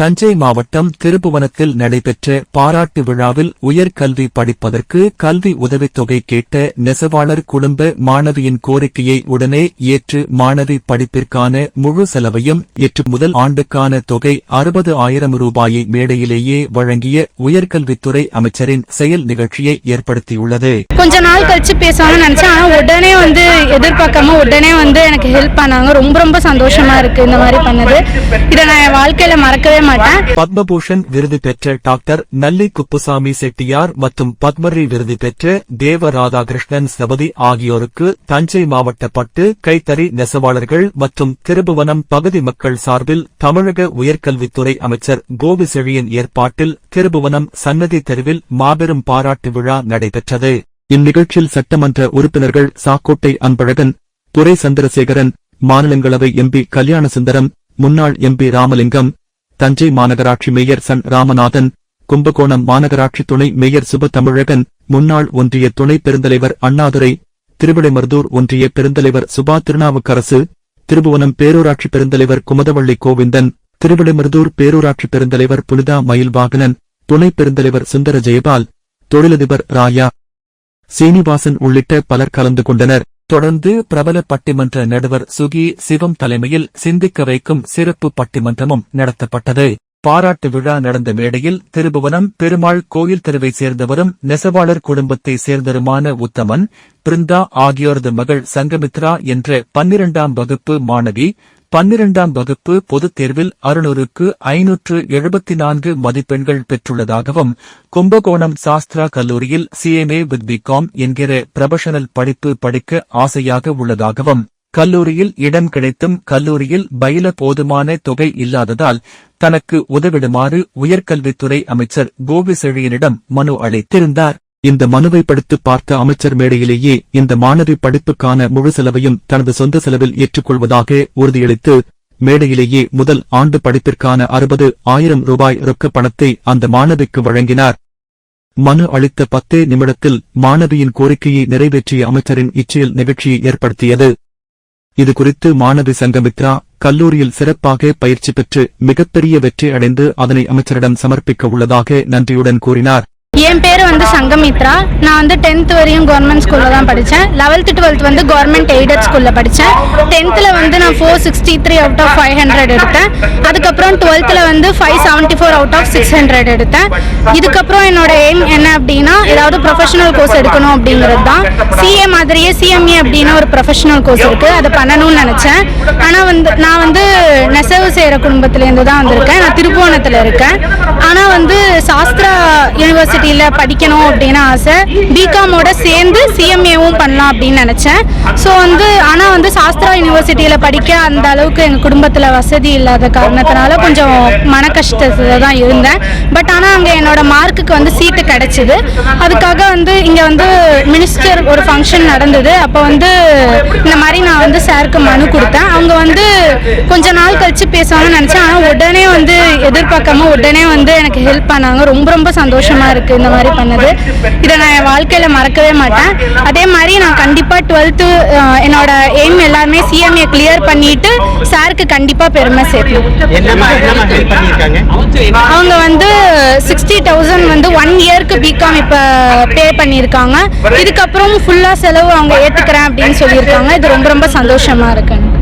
தஞ்சை மாவட்டம் திருப்புவனத்தில் நடைபெற்ற பாராட்டு விழாவில் உயர்கல்வி படிப்பதற்கு கல்வி உதவித்தொகை கேட்ட நெசவாளர் குடும்ப மாணவியின் கோரிக்கையை உடனே ஏற்று மாணவி படிப்பிற்கான முழு செலவையும் ஏற்று முதல் ஆண்டுக்கான தொகை அறுபது ஆயிரம் ரூபாயை மேடையிலேயே வழங்கிய உயர்கல்வித்துறை அமைச்சரின் செயல் நிகழ்ச்சியை ஏற்படுத்தியுள்ளது. கொஞ்ச நாள் கழிச்சு பேசணும்னு நினைச்சேன். ஆனா உடனே வந்து எதிர்பார்க்காம உடனே வந்து எனக்கு ஹெல்ப் பண்ணாங்க. ரொம்ப ரொம்ப சந்தோஷமா இருக்கு இந்த மாதிரி பண்ணது. இதை நான் என் வாழ்க்கையில மறக்கவே மாட்டேன். பத்மபூஷன் விருது பெற்ற டாக்டர் நல்லி குப்புசாமி செட்டியார் மற்றும் பத்மரி விருது பெற்ற தேவ ராதாகிருஷ்ணன் சபதி ஆகியோருக்கு தஞ்சை மாவட்ட பட்டு கைத்தறி நெசவாளர்கள் மற்றும் திருபுவனம் பகுதி மக்கள் சார்பில் தமிழக உயர்கல்வித்துறை அமைச்சர் கோவிசெழியின் ஏற்பாட்டில் திருபுவனம் சன்னதி தெருவில் மாபெரும் பாராட்டு விழா நடைபெற்றது. இந்நிகழ்ச்சியில் சட்டமன்ற உறுப்பினர்கள் சாக்கோட்டை அன்பழகன் துரை சந்திரசேகரன் மாநிலங்களவை எம்பி கல்யாணசுந்தரம் முன்னாள் எம்பி ராமலிங்கம் தஞ்சை மாநகராட்சி மேயர் சன் ராமநாதன் கும்பகோணம் மாநகராட்சி துணை மேயர் சுபதமிழகன் முன்னாள் ஒன்றிய துணை பெருந்தலைவர் அண்ணாதுரை திருவிடைமருதூர் ஒன்றிய பெருந்தலைவர் சுபா திருநாவுக்கரசு திருபுவனம் பேரூராட்சி பெருந்தலைவர் குமதவள்ளி கோவிந்தன் திருவிடைமருதூர் பேரூராட்சி பெருந்தலைவர் புனிதா மயில்வாகனன் துணை பெருந்தலைவர் சுந்தர ஜெயபால் தொழிலதிபர் ராயா சீனிவாசன் உள்ளிட்ட பலர் கலந்து கொண்டனர். தொடர்ந்து பிரபல பட்டிமன்ற நடுவர் சுகி சிவம் தலைமையில் சிந்திக்க வைக்கும் சிறப்பு பட்டிமன்றமும் நடத்தப்பட்டது. பாராட்டு விழா நடந்த மேடையில் திருபுவனம் பெருமாள் கோயில் தெருவை சேர்ந்தவரும் நெசவாளர் குடும்பத்தை சேர்ந்தருமான உத்தமன் பிருந்தா ஆகியோரது மகள் சங்கமித்ரா என்ற பன்னிரண்டாம் வகுப்பு மாணவி பன்னிரண்டாம் வகுப்பு பொதுத் தேர்வில் அறுநூறுக்கு ஐநூற்று எழுபத்தி நான்கு மதிப்பெண்கள் பெற்றுள்ளதாகவும் கும்பகோணம் சாஸ்திரா கல்லூரியில் சிஎம்ஏ வித் பிகாம் என்கிற ப்ரொபஷனல் படிப்பு படிக்க ஆசையாக உள்ளதாகவும் கல்லூரியில் இடம் கிடைத்தும் கல்லூரியில் பயில போதுமான தொகை இல்லாததால் தனக்கு உதவிடுமாறு உயர்கல்வித்துறை அமைச்சர் கோவி செழியனிடம் மனு அளித்திருந்தார். இந்த மனுவை படித்து பார்த்த அமைச்சர் மேடையிலேயே இந்த மாணவி படிப்புக்கான முழு செலவையும் தனது சொந்த செலவில் ஏற்றுக்கொள்வதாக உறுதியளித்து மேடையிலேயே முதல் ஆண்டு படிப்பிற்கான அறுபது ஆயிரம் ரூபாய் ரொக்க பணத்தை அந்த மாணவிக்கு வழங்கினார். மனு அளித்த பத்தே நிமிடத்தில் மாணவியின் கோரிக்கையை நிறைவேற்றிய அமைச்சரின் இச்சையில் நிகழ்ச்சியை ஏற்படுத்தியது. இதுகுறித்து மாணவி சங்கமித்ரா கல்லூரியில் சிறப்பாக பயிற்சி பெற்று மிகப்பெரிய வெற்றி அடைந்து அதனை அமைச்சரிடம் சமர்ப்பிக்க உள்ளதாக நன்றியுடன் கூறினார். என் பேர் வந்து சங்கமித்ரா. நான் வந்து டென்த் வரையும் கவர்மெண்ட் ஸ்கூலில் தான் படித்தேன் லெவல்த்து டுவெல்த் வந்து கவர்மெண்ட் எய்டட் ஸ்கூலில் படித்தேன் டென்த்தில் வந்து நான் four sixty three out of five hundred எடுத்தேன். அதுக்கப்புறம் டுவெல்த்தில் வந்து five seventy four out of six hundred எடுத்தேன். இதுக்கப்புறம் என்னோட எய்ம் என்ன அப்படின்னா ஏதாவது ப்ரொஃபஷனல் கோர்ஸ் எடுக்கணும் அப்படிங்கிறது தான். சிஏ மாதிரியே சிஎம்ஏ அப்படின்னு ஒரு ப்ரொஃபஷனல் கோர்ஸ் இருக்குது அதை பண்ணணும்னு நினச்சேன். ஆனால் வந்து நான் வந்து நெசவு செய்கிற குடும்பத்துலேருந்து தான் வந்திருக்கேன். நான் திருப்புவனத்தில் இருக்கேன். ஆனால் வந்து சாஸ்திரா யூனிவர்சிட்டியில் படிக்கணும் அப்படின்னு ஆசை. பிகாமோட சேர்ந்து சிஎம்ஏவும் பண்ணலாம் அப்படின்னு நினச்சேன். ஸோ வந்து ஆனால் வந்து சாஸ்திரா யூனிவர்சிட்டியில் படிக்க அந்த அளவுக்கு எங்கள் குடும்பத்தில் வசதி இல்லாத காரணத்தினால கொஞ்சம் மன கஷ்டத்தில் தான் இருந்தேன். பட் ஆனால் அங்கே என்னோட மார்க்குக்கு வந்து சீட்டு கிடைச்சிது. அதுக்காக வந்து இங்கே வந்து மினிஸ்டர் ஒரு ஃபங்க்ஷன் நடந்தது. அப்போ வந்து இந்த மாதிரி நான் வந்து சாருக்கு மனு கொடுத்தேன். அவங்க வந்து கொஞ்ச நாள் கழிச்சு பேசுவாங்கன்னு நினச்சேன். ஆனால் உடனே வந்து எதிர்பார்க்காம உடனே வந்து எனக்கு ஹெல்ப் பண்ணாங்க. ரொம்ப ரொம்ப சந்தோஷமாக இருக்குது இருக்கு இந்த மாதிரி பண்ணது. இதை நான் என் வாழ்க்கையில மறக்கவே மாட்டேன். அதே மாதிரி நான் கண்டிப்பா டுவெல்த்து என்னோட எய்ம் எல்லாமே சிஎம்ஏ கிளியர் பண்ணிட்டு சாருக்கு கண்டிப்பா பெருமை சேர்க்கணும். பண்ணியிருக்காங்க? அவங்க வந்து சிக்ஸ்டி தௌசண்ட் வந்து ஒன் இயர்க்கு பிகாம் இப்போ பே பண்ணியிருக்காங்க. இதுக்கப்புறம் ஃபுல்லாக செலவு அவங்க ஏற்றுக்கிறேன் அப்படின்னு சொல்லியிருக்காங்க. இது ரொம்ப ரொம்ப சந்தோஷமா இருக்கு.